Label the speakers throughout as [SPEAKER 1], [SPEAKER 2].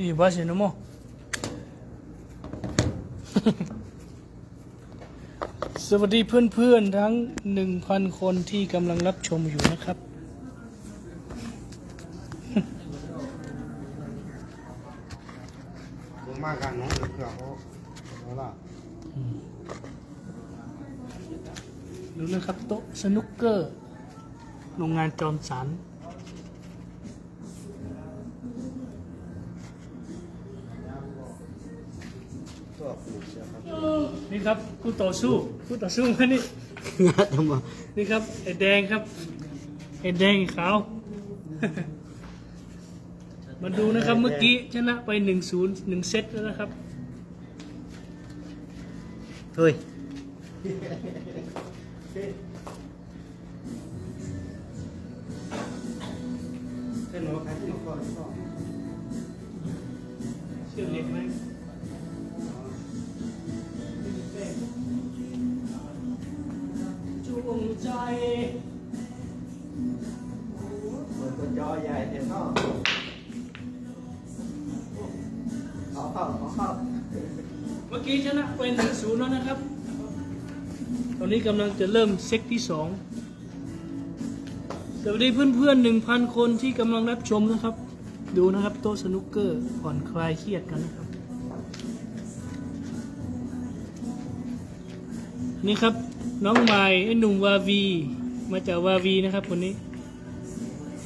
[SPEAKER 1] ที่บ้านเซนโมสวัสดีเพื่อนๆ ทั้ง 1,000 คนที่กำลังรับชมอยู่นะครับ
[SPEAKER 2] ผมมากันน้องเกือบเขาเอาละ
[SPEAKER 1] ดูนะครับ โต๊ะสนุกเกอร์ โรงงานจอมสัน นี่ครับคู่ต่อสู้คู่ต่อสู้มานี่
[SPEAKER 2] งัดทำไม
[SPEAKER 1] นี่ครับไอ้แดงครับไอ้แดงไอ้ขาว มาดูนะครับเมื่อกี้ชนะไป1 0 1เซตแล้วนะครับ
[SPEAKER 2] เฮ้ยเส้นหัวใครที่ก่อนก่อน
[SPEAKER 1] เชื่อเล็กไหม ใจ
[SPEAKER 2] เหมือนตัวจอใหญ่เต็มท่อขอเข้าขอเข้า
[SPEAKER 1] เมื่อกี้ชนะไปหนึ่งศูนย์แล้วนะครับ ตอนนี้กำลังจะเริ่มเซตที่สองสวัสดีเพื่อนๆหนึ่งพันคนที่กำลังรับชมนะครับ ดูนะครับโต๊ะสนุกเกอร์ผ่อนคลายเครียดกันนะครับ นี่ครับ น้องใหม่ไอ้หนุ่มวาวี มาจากวาวีนะครับคนนี้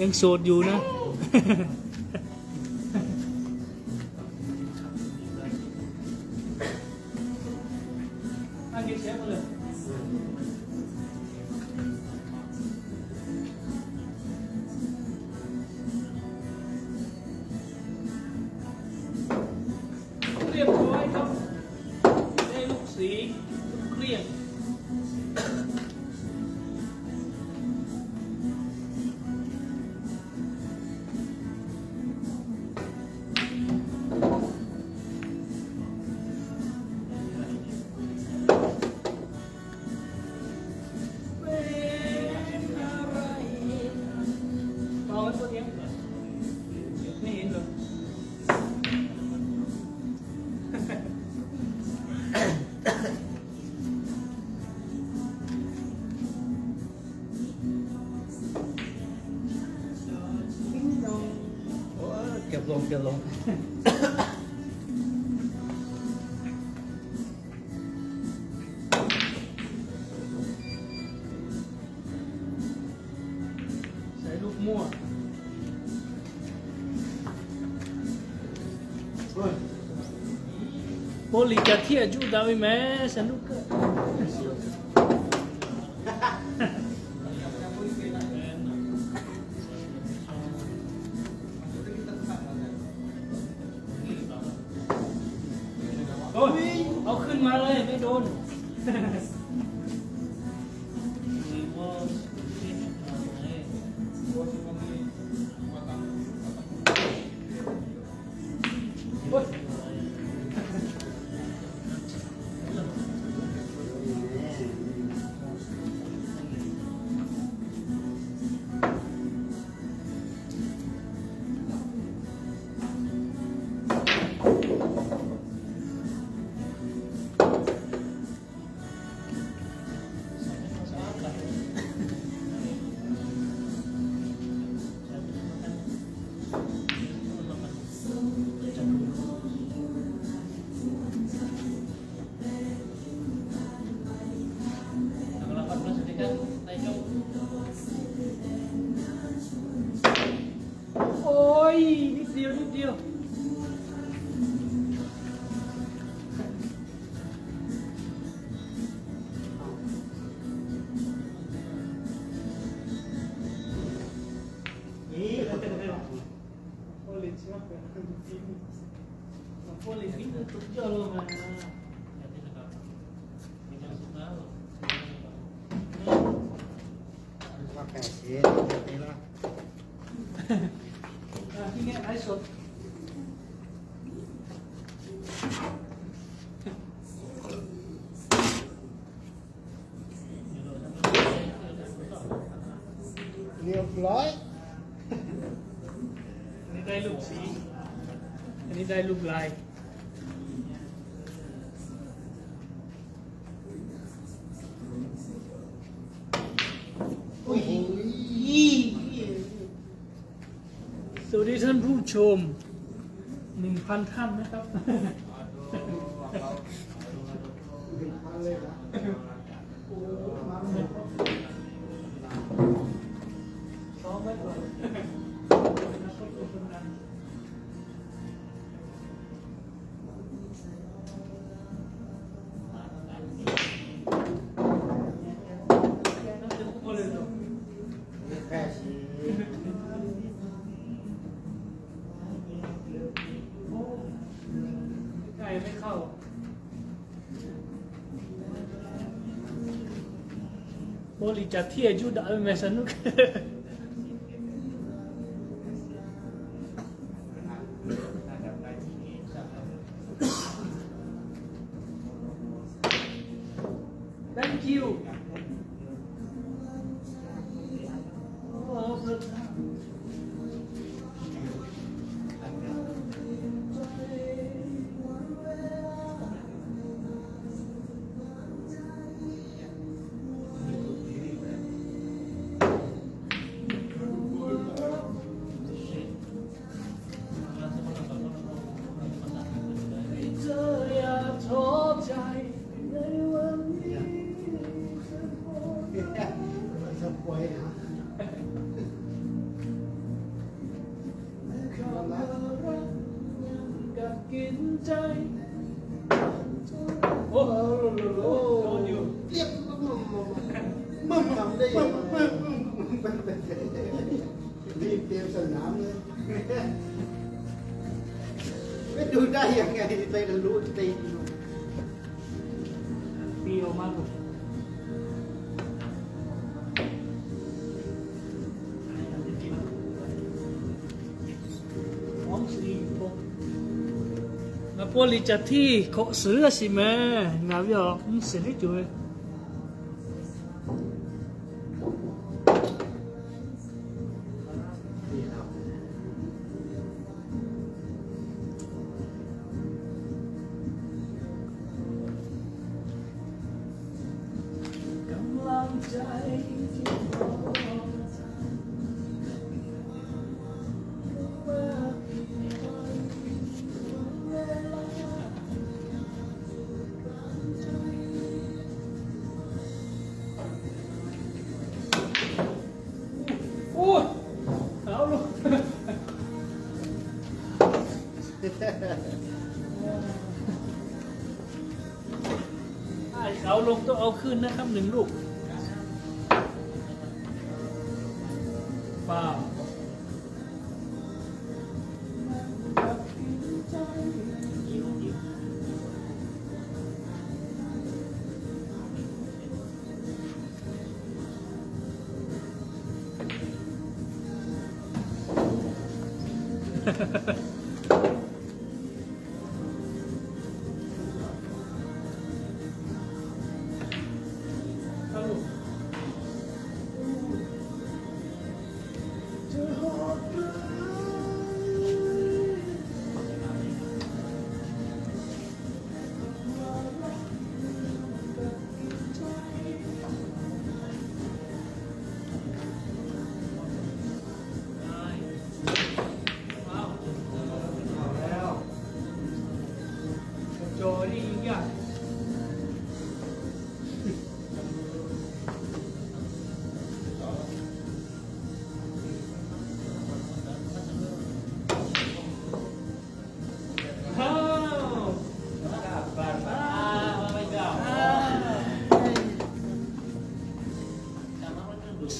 [SPEAKER 1] ยังโสดอยู่นะอะ อ้ยเก็
[SPEAKER 2] บลงเก็บ
[SPEAKER 1] ます。 นิดเดียว นิดเดียว
[SPEAKER 2] นี่
[SPEAKER 1] โอ้ยใช่ไหมโอ้ยนี่ตุกเยอะเลยมา
[SPEAKER 2] ว่าแปดเสียนี่ละ
[SPEAKER 1] อะที่เนี้ยไลฟ์สด
[SPEAKER 2] เรียบร้ อย
[SPEAKER 1] นี่ได้ลูกสี
[SPEAKER 2] เอั
[SPEAKER 1] นนี้ได้รูปลาย
[SPEAKER 2] โอ้โห
[SPEAKER 1] สวัสดีท่านผู้ชมหนึ่งพันท่านนะครับ
[SPEAKER 2] มา
[SPEAKER 1] โบลิจัดที่อายุได้ไหมสนุก Thank you ง
[SPEAKER 2] ทำได้ยังไงรีบเตรียมสนามเลยไม่ดูได้ยังไงไปรู้ตี
[SPEAKER 1] ปีออกมาลูกสองสี่หก那玻璃จัดที่เขาซื้อสิแม่ง าวิออกมันเสร็จได้จุยกำลังใจที่รอเมื่อกี่าโอ้ยเอาลูกไอ้เอาลงต้องเอาขึ้นนะครับหนึ่งลูก ป้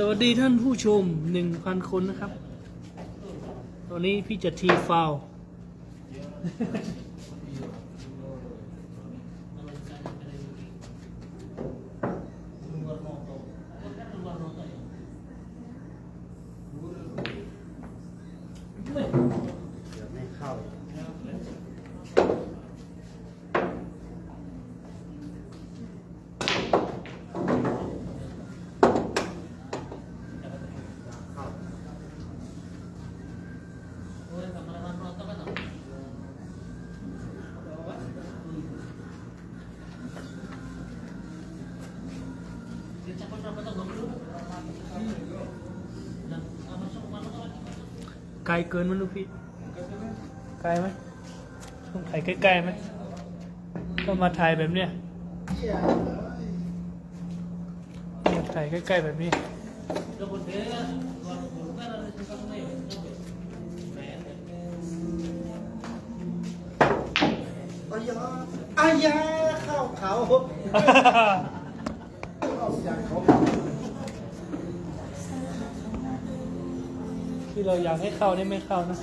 [SPEAKER 1] สวัสดีท่านผู้ชม 1,000 คนนะครับ ตอนนี้พี่จะทีฟาวล์
[SPEAKER 2] เดี๋ยวไม่เข้า เข้า
[SPEAKER 1] ไกลเกินมั้ยลูกพี่ ไกลไหมต้องถ่ายใกล้ๆไหมก็มาถ่ายแบบเนี้ยเนี่ยถ่ายใกล้ๆแบบนี้
[SPEAKER 2] อายาอายาข้าวเขา
[SPEAKER 1] ที่เราอยากให้เข้านี่ไม่เข้านะ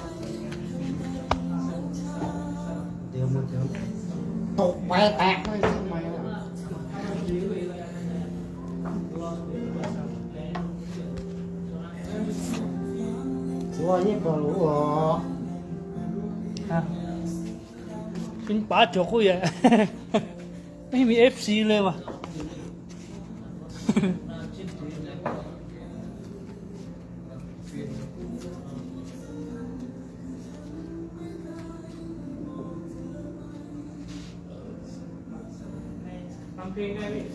[SPEAKER 2] เดี๋ยวมันจะตกไปแตกไม่ใช่ไหมอะว่านี่ก็รู้อ๋อ
[SPEAKER 1] ฮะเป็นป๋าจกกูอย่าไม่มีเอฟซีเลยว่ะ ทำ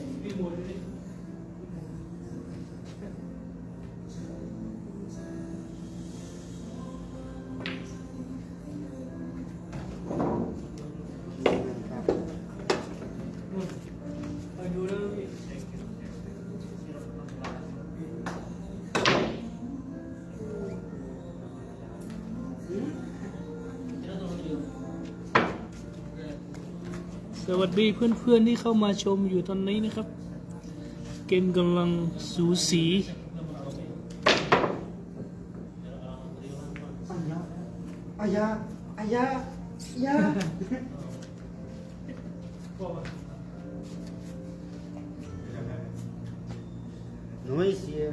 [SPEAKER 1] สวัสดีเพื่อนๆที่เข้ามาชมอยู่ตอนนี้นะครับ เกมกำลังสูสี
[SPEAKER 2] อายาอายาอายาหน่วยเสีย